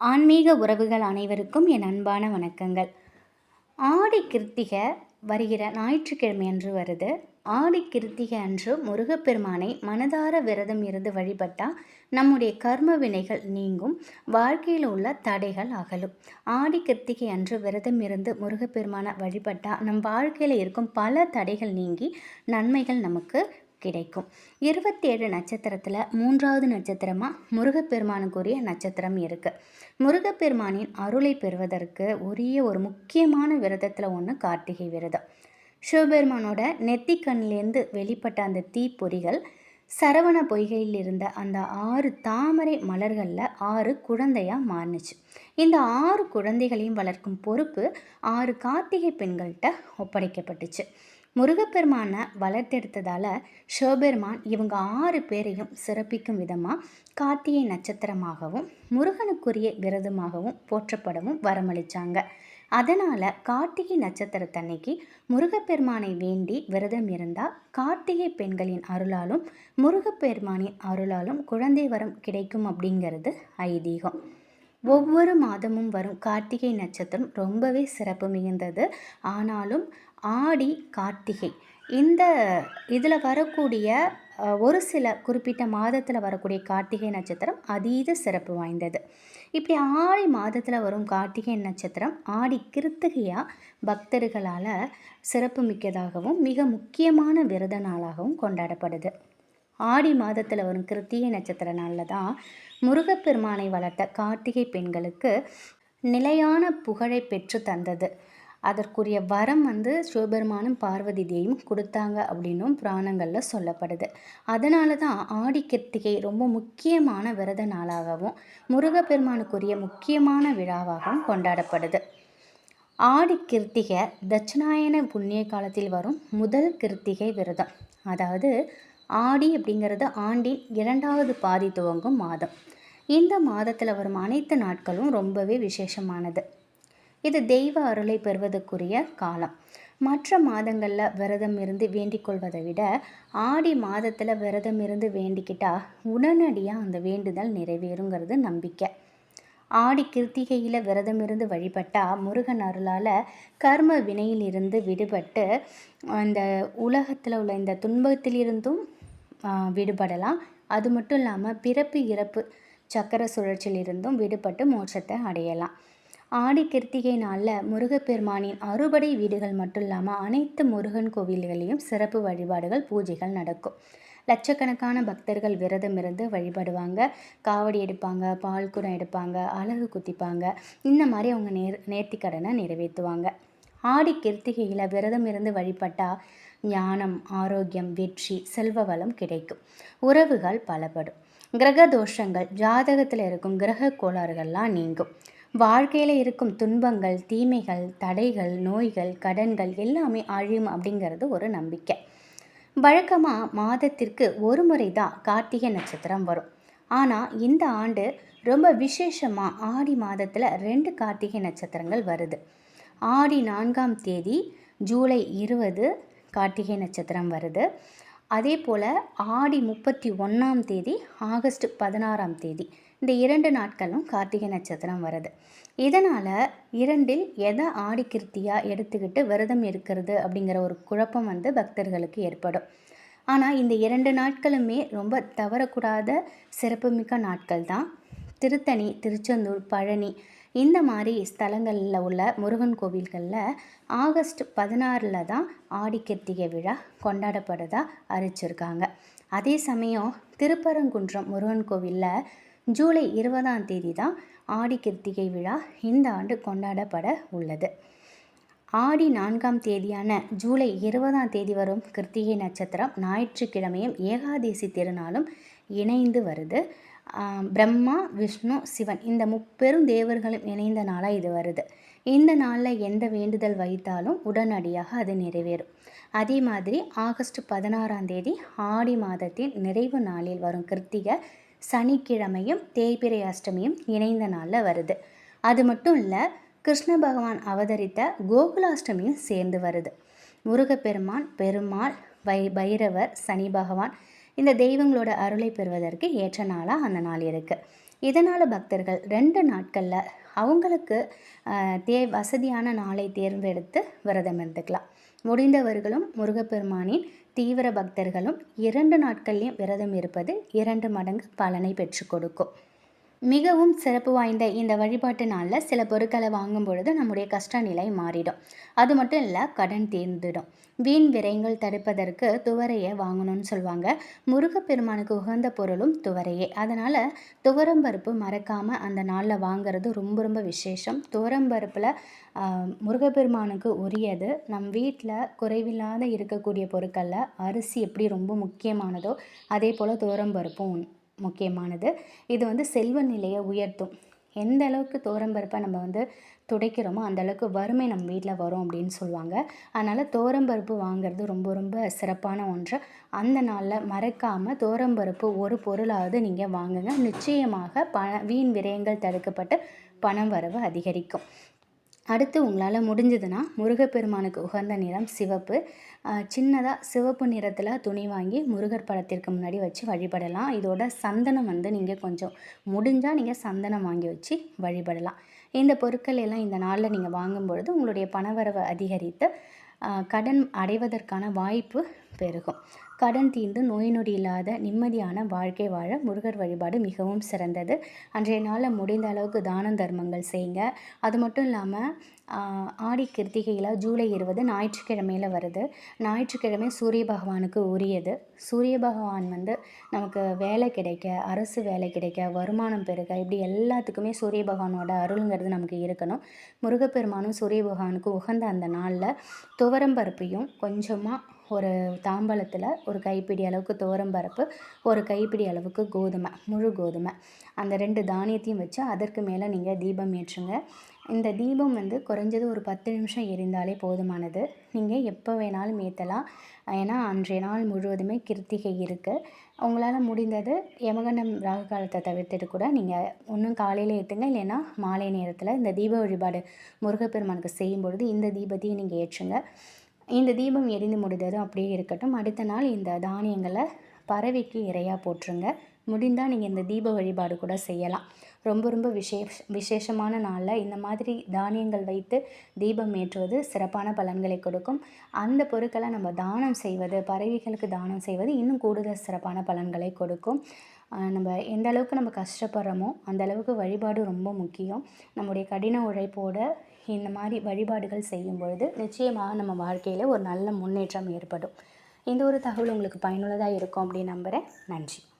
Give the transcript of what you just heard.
ஆன்மீக உறவுகள் அனைவருக்கும் என் அன்பான வணக்கங்கள். ஆடி கிருத்திகை வருகிற ஞாயிற்றுக்கிழமை அன்று வருது. ஆடி கிருத்திகை அன்று முருகப்பெருமானை மனதார விரதம் இருந்து வழிபட்டால் நம்முடைய கர்ம வினைகள் நீங்கும். வாழ்க்கையில் உள்ள தடைகள் அகலும். ஆடி கிருத்திகை அன்று விரதம் இருந்து முருகப்பெருமானை வழிபட்டால் நம் வாழ்க்கையில் இருக்கும் பல தடைகள் நீங்கி நன்மைகள் நமக்கு கிடைக்கும். இருபத்தி ஏழு நட்சத்திரத்தில் மூன்றாவது நட்சத்திரமாக முருகப்பெருமானுக்குரிய நட்சத்திரம் இருக்குது முருகப்பெருமானின் அருளை பெறுவதற்கு உரிய ஒரு முக்கியமான விரதத்தில் ஒன்று கார்த்திகை விரதம். சிவபெருமானோட நெத்திக்கண்ணிலேருந்து வெளிப்பட்ட அந்த தீப்பொறிகள் சரவண பொய்கையில் இருந்த அந்த ஆறு தாமரை மலர்களில் ஆறு குழந்தையாக மாறுனுச்சு. இந்த ஆறு குழந்தைகளையும் வளர்க்கும் பொறுப்பு ஆறு கார்த்திகை பெண்கள்கிட்ட ஒப்படைக்கப்பட்டுச்சு. முருகப்பெருமானை வளர்த்தெடுத்ததால் சிவபெருமான் இவங்க ஆறு பேரையும் சிறப்பிக்கும் விதமாக கார்த்திகை நட்சத்திரமாகவும் முருகனுக்குரிய விரதமாகவும் போற்றப்படவும் வரமளித்தாங்க அதனால் கார்த்திகை நட்சத்திரத்தன்னைக்கு முருகப்பெருமானை வேண்டி விரதம் இருந்தால் கார்த்திகை பெண்களின் அருளாலும் முருகப்பெருமானின் அருளாலும் குழந்தை வரம் கிடைக்கும் அப்படிங்கிறது ஐதீகம். ஒவ்வொரு மாதமும் வரும் கார்த்திகை நட்சத்திரம் ரொம்பவே சிறப்பு மிகுந்தது. ஆனாலும் ஆடி கார்த்திகை. இந்த இதில் வரக்கூடிய ஒரு சில குறிப்பிட்ட மாதத்தில் வரக்கூடிய கார்த்திகை நட்சத்திரம் அதீத சிறப்பு வாய்ந்தது. இப்படி ஆடி மாதத்தில் வரும் கார்த்திகை நட்சத்திரம் ஆடி கிருத்திகையாக பக்தர்களால் சிறப்பு மிக்கதாகவும் மிக முக்கியமான விரத நாளாகவும் கொண்டாடப்படுது. ஆடி மாதத்தில் வரும் கிருத்திகை நட்சத்திர நாளில் தான் முருகப்பெருமானை வளர்த்த கார்த்திகை பெண்களுக்கு நிலையான புகழை பெற்று தந்தது. அதற்குரிய வரம் வந்து சிவபெருமானும் பார்வதி தேவியும் கொடுத்தாங்க அப்படின்னும் புராணங்களில் சொல்லப்படுது. அதனால தான் ஆடி கிருத்திகை ரொம்ப முக்கியமான விரத நாளாகவும் முருகப்பெருமானுக்குரிய முக்கியமான விழாவாகவும் கொண்டாடப்படுது. ஆடி கிருத்திகை தட்சிணாயன புண்ணிய காலத்தில் வரும் முதல் கிருத்திகை விரதம். அதாவது ஆடி அப்படிங்கிறது ஆண்டின் இரண்டாவது பாதி துவங்கும் மாதம். இந்த மாதத்தில் வரும் அனைத்து நாட்களும் ரொம்பவே விசேஷமானது. இது தெய்வ அருளை பெறுவதற்குரிய காலம். மற்ற மாதங்களில் விரதம் இருந்து வேண்டிக் கொள்வதை விட ஆடி மாதத்தில் விரதம் இருந்து வேண்டிக்கிட்டால் உடனடியாக அந்த வேண்டுதல் நிறைவேறுங்கிறது நம்பிக்கை. ஆடி கிருத்திகையில் விரதம் இருந்து வழிபட்டால் முருகன் அருளால் கர்ம வினையிலிருந்து விடுபட்டு அந்த உலகத்தில் உள்ள இந்த துன்பத்திலிருந்தும் விடுபடலாம். அது மட்டும் இல்லாமல் பிறப்பு இறப்பு சக்கர சுழற்சியிலிருந்தும் விடுபட்டு மோட்சத்தை அடையலாம். ஆடி கிருத்திகை நாளில் முருகப்பெருமானின் அறுபடை வீடுகள் மட்டும் இல்லாமல் அனைத்து முருகன் கோவில்களையும் சிறப்பு வழிபாடுகள் பூஜைகள் நடக்கும். லட்சக்கணக்கான பக்தர்கள் விரதம் இருந்து வழிபடுவாங்க. காவடி எடுப்பாங்க பால் குடம் எடுப்பாங்க அழகு குத்திப்பாங்க. இந்த மாதிரி அவங்க நேர் நேர்த்திக்கடனை நிறைவேற்றுவாங்க. ஆடி கிருத்திகையில் விரதம் இருந்து வழிபட்டால் ஞானம் ஆரோக்கியம் வெற்றி செல்வ வளம் கிடைக்கும். உறவுகள் பலப்படும். கிரக தோஷங்கள் ஜாதகத்தில் இருக்கும் கிரக கோளாறுகள்லாம் நீங்கும். வாழ்க்கையில் இருக்கும் துன்பங்கள் தீமைகள் தடைகள் நோய்கள் கடன்கள் எல்லாமே அழியும் அப்படிங்கிறது ஒரு நம்பிக்கை. வழக்கமாக மாதத்திற்கு ஒரு முறை தான் கார்த்திகை நட்சத்திரம் வரும். ஆனால் இந்த ஆண்டு ரொம்ப விசேஷமாக ஆடி மாதத்தில் ரெண்டு கார்த்திகை நட்சத்திரங்கள் வருது. ஆடி நான்காம் தேதி ஜூலை இருபது கார்த்திகை நட்சத்திரம் வருது. அதே போல் ஆடி முப்பத்தி ஒன்றாம் தேதி ஆகஸ்ட் பதினாறாம் தேதி இந்த இரண்டு நாட்களும் கார்த்திகை நட்சத்திரம் வருது இதனால் இரண்டில் எதை ஆடிக்கிருத்தியாக எடுத்துக்கிட்டு விரதம் இருக்கிறது அப்படிங்கிற ஒரு குழப்பம் வந்து பக்தர்களுக்கு ஏற்படும். ஆனால் இந்த இரண்டு நாட்களுமே ரொம்ப தவறக்கூடாத சிறப்புமிக்க நாட்கள் தான். திருத்தணி திருச்செந்தூர் பழனி இந்த மாதிரி ஸ்தலங்களில் உள்ள முருகன் கோவில்களில் ஆகஸ்ட் பதினாறில் தான் ஆடி கிருத்திகை விழா கொண்டாடப்படுதா அறிவிச்சிருக்காங்க. அதே சமயம் திருப்பரங்குன்றம் முருகன் கோவிலில் ஜூலை இருபதாம் தேதி தான் ஆடி கிருத்திகை விழா இந்த ஆண்டு கொண்டாடப்பட உள்ளது. ஆடி நான்காம் தேதியான ஜூலை இருபதாம் தேதி வரும் கிருத்திகை நட்சத்திரம் ஞாயிற்றுக்கிழமையும் ஏகாதேசி திருநாளும் இணைந்து வருது. பிரம்மா விஷ்ணு சிவன் இந்த முப்பெரும் தேவர்களும் இணைந்த நாளாக இது வருது. இந்த நாளில் எந்த வேண்டுதல் வைத்தாலும் உடனடியாக அது நிறைவேறும். அதே மாதிரி ஆகஸ்ட் பதினாறாம் தேதி ஆடி மாதத்தின் நிறைவு நாளில் வரும் கிருத்திகை சனிக்கிழமையும் தேய்பிரை அஷ்டமியும் இணைந்த நாளில் வருது. அது மட்டும் இல்லை கிருஷ்ண பகவான் அவதரித்த கோகுலாஷ்டமியும் சேர்ந்து வருது. முருகப்பெருமான் பெருமாள் வை பைரவர் சனி பகவான் இந்த தெய்வங்களோட அருளை பெறுவதற்கு ஏற்ற நாளாக அந்த நாள் இருக்குது இதனால் பக்தர்கள் ரெண்டு நாட்களில் அவங்களுக்கு தே வசதியான நாளை தேர்ந்தெடுத்து விரதம் இருந்துக்கலாம். முடிந்தவர்களும் முருகப்பெருமானின் தீவிர பக்தர்களும் இரண்டு நாட்கள்லேயும் விரதம் இருப்பது இரண்டு மடங்கு பலனை பெற்றுக் கொடுக்கும். மிகவும் சிறப்பு வாய்ந்த இந்த வழிபாட்டு நாளில் சில பொருட்களை வாங்கும் பொழுது நம்முடைய கஷ்ட நிலை மாறிடும். அது மட்டும் இல்லை கடன் தீர்ந்துடும். வீண் விரயங்கள் தடுப்பதற்கு துவரையை வாங்கணும்னு சொல்லுவாங்க முருகப்பெருமானுக்கு உகந்த பொருளும் துவரையே. அதனால் துவரம்பருப்பு மறக்காமல் அந்த நாளில் வாங்குறது ரொம்ப ரொம்ப விசேஷம். துவரம்பருப்பில் முருகப்பெருமானுக்கு உரியது. நம் வீட்டில் குறைவில்லாத இருக்கக்கூடிய பொருட்களில் அரிசி எப்படி ரொம்ப முக்கியமானதோ அதே போல் துவரம்பருப்பும் உண்- முக்கியமானது. இது வந்து செல்வ நிலையை உயர்த்தும். எந்த அளவுக்கு தோரம்பருப்பை நம்ம வந்து துடைக்கிறோமோ அந்தளவுக்கு வறுமை நம்ம வீட்டில் வரும் அப்படின்னு சொல்லுவாங்க. அதனால் தோரம்பருப்பு வாங்குறது ரொம்ப ரொம்ப சிறப்பான ஒன்று. அந்த நாளில் மறக்காமல் தோரம்பருப்பு ஒரு பொருளாவது நீங்கள் வாங்குங்க. நிச்சயமாக பண வீண் விரயங்கள் தடுக்கப்பட்டு பணம் வரவு அதிகரிக்கும். அடுத்து உங்களால் முடிஞ்சதுன்னா முருகப்பெருமானுக்கு உகந்த நிறம் சிவப்பு. சின்னதாக சிவப்பு நிறத்தில் துணி வாங்கி முருகர் படத்திற்கு முன்னாடி வச்சு வழிபடலாம். இதோட சந்தனம் வந்து நீங்கள் கொஞ்சம் முடிஞ்சால் நீங்கள் சந்தனம் வாங்கி வச்சு வழிபடலாம். இந்த பொருட்கள் எல்லாம் இந்த நாளில் நீங்கள் வாங்கும்பொழுது உங்களுடைய பணவரவை அதிகரித்து கடன் அடைவதற்கான வாய்ப்பு பெருகும். கடன் தீர்ந்து நோய் நொடி இல்லாத நிம்மதியான வாழ்க்கை வாழ முருகர் வழிபாடு மிகவும் சிறந்தது. அன்றைய நாளில் முடிந்த அளவுக்கு தானம் தர்மங்கள் செய்யுங்க அது மட்டும் இல்லாமல் ஆடி கிருத்திகையில் ஜூலை இருபது ஞாயிற்றுக்கிழமையில் வருது. ஞாயிற்றுக்கிழமை சூரிய பகவானுக்கு உரியது. சூரிய பகவான் வந்து நமக்கு வேலை கிடைக்க அரசு வேலை கிடைக்க வருமானம் பெருக இப்படி எல்லாத்துக்குமே சூரிய பகவானோட அருளுங்கிறது நமக்கு இருக்கணும். முருகப்பெருமானும் சூரிய பகவானுக்கு உகந்த அந்த நாளில் துவரம்பருப்பையும் கொஞ்சமாக ஒரு தாம்பலத்தில் ஒரு கைப்பிடி அளவுக்கு துவரம்பருப்பு ஒரு கைப்பிடி அளவுக்கு கோதுமை முழு கோதுமை. அந்த ரெண்டு தானியத்தையும் வச்சு அதற்கு மேலே நீங்கள் தீபம் ஏற்றுங்க. இந்த தீபம் வந்து குறைஞ்சது ஒரு பத்து நிமிஷம் எரிந்தாலே போதுமானது. நீங்கள் எப்போ வேணாலும் ஏற்றலாம் ஏன்னா அன்றைய நாள் முழுவதுமே கிருத்திகை இருக்குது உங்களால் முடிந்தது யமகண்டம் ராகு காலத்தை தவிர்த்துட்டு கூட நீங்கள் ஒன்றும் காலையில் ஏற்றுங்க இல்லைன்னா மாலை நேரத்தில் இந்த தீப வழிபாடு முருகப்பெருமானுக்கு செய்யும் பொழுது இந்த தீபத்தையும் நீங்கள் ஏற்றுங்க. இந்த தீபம் எரிந்து முடிந்ததும் அப்படியே இருக்கட்டும். அடுத்த நாள் இந்த தானியங்களை பறவைக்கு இரையாக போட்டுருங்க முடிந்தால் நீங்கள் இந்த தீப வழிபாடு கூட செய்யலாம். ரொம்ப ரொம்ப விசேஷ விசேஷமான நாளில் இந்த மாதிரி தானியங்கள் வைத்து தீபம் ஏற்றுவது சிறப்பான பலன்களை கொடுக்கும். அந்த பொருட்களை நம்ம தானம் செய்வது பறவைகளுக்கு தானம் செய்வது இன்னும் கூடுதல் சிறப்பான பலன்களை கொடுக்கும். நம்ம எந்த அளவுக்கு நம்ம கஷ்டப்படுறோமோ அந்த அளவுக்கு வழிபாடு ரொம்ப முக்கியம். நம்முடைய கடின உழைப்போட இந்த மாதிரி வழிபாடுகள் செய்யும் பொழுது நிச்சயமாக நம்ம வாழ்க்கையில் ஒரு நல்ல முன்னேற்றம் ஏற்படும். இந்த ஒரு தகவல் உங்களுக்கு பயனுள்ளதாக இருக்கும் அப்படின்னு நம்புகிறேன் நன்றி.